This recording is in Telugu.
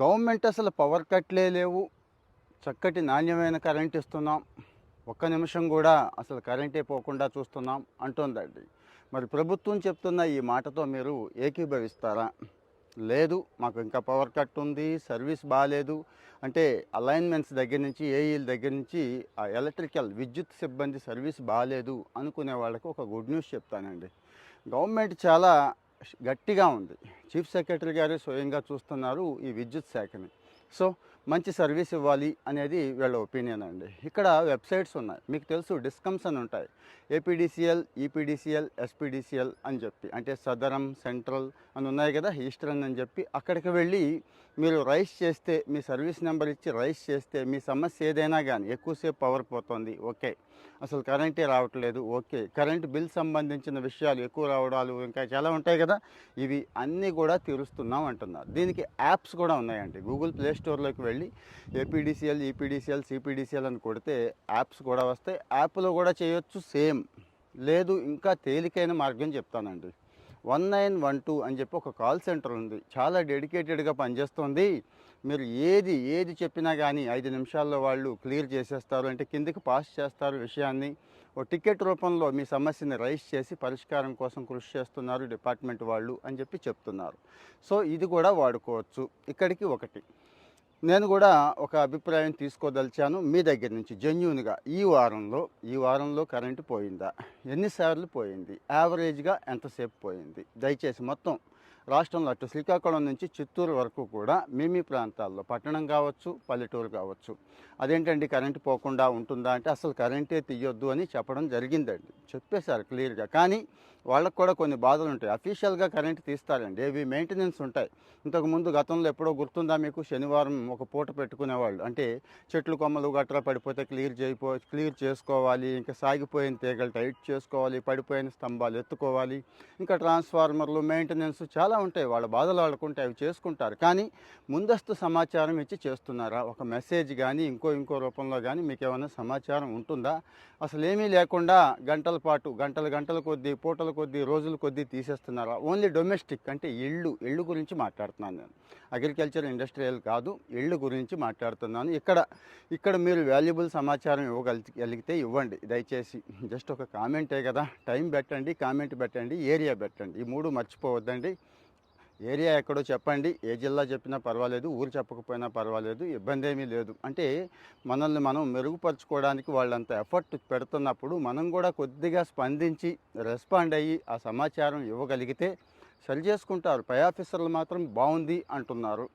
గవర్నమెంట్ అసలు పవర్ కట్లే లేవు. చక్కటి నాణ్యమైన కరెంట్ ఇస్తున్నాం. ఒక్క నిమిషం కూడా అసలు కరెంటే పోకుండా చూస్తున్నాం అంటుందండి. మరి ప్రభుత్వం చెప్తున్న ఈ మాటతో మీరు ఏకీభవిస్తారా? లేదు మాకు ఇంకా పవర్ కట్ ఉంది సర్వీస్ బాగాలేదు అంటే అలైన్మెంట్స్ దగ్గర నుంచి ఏఈల దగ్గర నుంచి ఆ ఎలక్ట్రికల్ విద్యుత్ సిబ్బంది సర్వీస్ బాగాలేదు అనుకునే వాళ్ళకి ఒక గుడ్ న్యూస్ చెప్తానండి. గవర్నమెంట్ చాలా గట్టిగా ఉంది. చీఫ్ సెక్రటరీ గారు స్వయంగా చూస్తున్నారు ఈ విద్యుత్ శాఖని. సో మంచి సర్వీస్ ఇవ్వాలి అనేది వీళ్ళ ఒపీనియన్ అండి. ఇక్కడ వెబ్సైట్స్ ఉన్నాయి. మీకు తెలుసు డిస్కమ్స్ అని ఉంటాయి. ఏపీడీసీఎల్ ఈపీడీసీఎల్ ఎస్పీడీసీఎల్ అని చెప్పి అంటే సదరం సెంట్రల్ అని ఉన్నాయి కదా ఈస్టర్న్ అని చెప్పి అక్కడికి వెళ్ళి మీరు రైస్ చేస్తే మీ సర్వీస్ నెంబర్ ఇచ్చి రైస్ చేస్తే మీ సమస్య ఏదైనా కానీ ఎక్కువసేపు పవర్ పోతుంది ఓకే. అసలు కరెంటే రావట్లేదు ఓకే. కరెంట్ బిల్ సంబంధించిన విషయాలు ఎక్కువ రావడాలు ఇంకా చాలా ఉంటాయి కదా ఇవి అన్నీ కూడా తీరుస్తున్నాం అంటున్నారు. దీనికి యాప్స్ కూడా ఉన్నాయండి. గూగుల్ ప్లే స్టోర్లోకి వెళ్ళి ఏపీడీసీఎల్ ఈపీడీసీఎల్ సిపిడిసిఎల్ అని కొడితే యాప్స్ కూడా వస్తాయి. యాప్లో కూడా చేయొచ్చు సేమ్. లేదు ఇంకా తేలికైన మార్గం చెప్తానండి. వన్ నైన్ వన్ టూ అని చెప్పి ఒక కాల్ సెంటర్ ఉంది. చాలా డెడికేటెడ్గా పనిచేస్తుంది. మీరు ఏది ఏది చెప్పినా కానీ ఐదు నిమిషాల్లో వాళ్ళు క్లియర్ చేసేస్తారు. అంటే కిందికి పాస్ చేస్తారు విషయాన్ని. ఓ టికెట్ రూపంలో మీ సమస్యని రైస్ చేసి పరిష్కారం కోసం కృషి చేస్తున్నారు డిపార్ట్మెంట్ వాళ్ళు అని చెప్పి చెప్తున్నారు. సో ఇది కూడా వాడుకోవచ్చు. ఇక్కడికి ఒకటి. నేను కూడా ఒక అభిప్రాయం తీసుకోదలిచాను మీ దగ్గర నుంచి జెన్యున్గా. ఈ వారంలో ఈ వారంలో కరెంటు పోయిందా? ఎన్నిసార్లు పోయింది? యావరేజ్గా ఎంతసేపు పోయింది? దయచేసి మొత్తం రాష్ట్రంలో అటు శ్రీకాకుళం నుంచి చిత్తూరు వరకు కూడా మీ మీ ప్రాంతాల్లో పట్టణం కావచ్చు పల్లెటూరు కావచ్చు అదేంటండి కరెంటు పోకుండా ఉంటుందా అంటే అసలు కరెంటే తీయొద్దు అని చెప్పడం జరిగిందండి. చెప్పేశారు క్లియర్గా. కానీ వాళ్ళకు కూడా కొన్ని బాధలు ఉంటాయి. అఫీషియల్గా కరెంట్ తీస్తారండి. ఇవి మెయింటెనెన్స్ ఉంటాయి. ఇంతకుముందు గతంలో ఎప్పుడో గుర్తుందా మీకు? శనివారం ఒక పూట పెట్టుకునేవాళ్ళు. అంటే చెట్లు కొమ్మలు గట్రా పడిపోతే క్లియర్ చేయిపో క్లియర్ చేసుకోవాలి. ఇంకా సాగిపోయిన తీగలు టైట్ చేసుకోవాలి. పడిపోయిన స్తంభాలు ఎత్తుకోవాలి. ఇంకా ట్రాన్స్ఫార్మర్లు మెయింటెనెన్స్ చాలా ఉంటాయి. వాళ్ళ బాధలు ఆడుకుంటే అవి చేసుకుంటారు. కానీ ముందస్తు సమాచారం ఇచ్చి చేస్తున్నారా? ఒక మెసేజ్ కానీ ఇంకో ఇంకో రూపంలో కానీ మీకు ఏమైనా సమాచారం ఉంటుందా? అసలు ఏమీ లేకుండా గంటల పాటు గంటలు గంటల కొద్దీ పూటల కొద్దీ రోజుల కొద్దీ తీసేస్తున్నారా? ఓన్లీ డొమెస్టిక్ అంటే ఇళ్ళు ఇళ్ళు గురించి మాట్లాడుతున్నాను నేను. అగ్రికల్చర్ ఇండస్ట్రియల్ కాదు ఇళ్ళు గురించి మాట్లాడుతున్నాను. ఇక్కడ ఇక్కడ మీరు వాల్యుబుల్ సమాచారం ఇవ్వగలిగితే ఇవ్వండి. దయచేసి జస్ట్ ఒక కామెంటే కదా. టైం పెట్టండి కామెంట్ పెట్టండి ఏరియా పెట్టండి. ఈ మూడు మర్చిపోవద్దండి. ఏరియా ఎక్కడో చెప్పండి ఏ జిల్లా చెప్పినా పర్వాలేదు ఊరు చెప్పకపోయినా పర్వాలేదు ఇబ్బంది ఏమీ లేదు. అంటే మనల్ని మనం మెరుగుపరచుకోవడానికి వాళ్ళంత ఎఫర్ట్ పెడుతున్నప్పుడు మనం కూడా కొద్దిగా స్పందించి రెస్పాండ్ అయ్యి ఆ సమాచారం ఇవ్వగలిగితే సరి చేసుకుంటారు. పై ఆఫీసర్లు మాత్రం బాగుంది అంటున్నారు.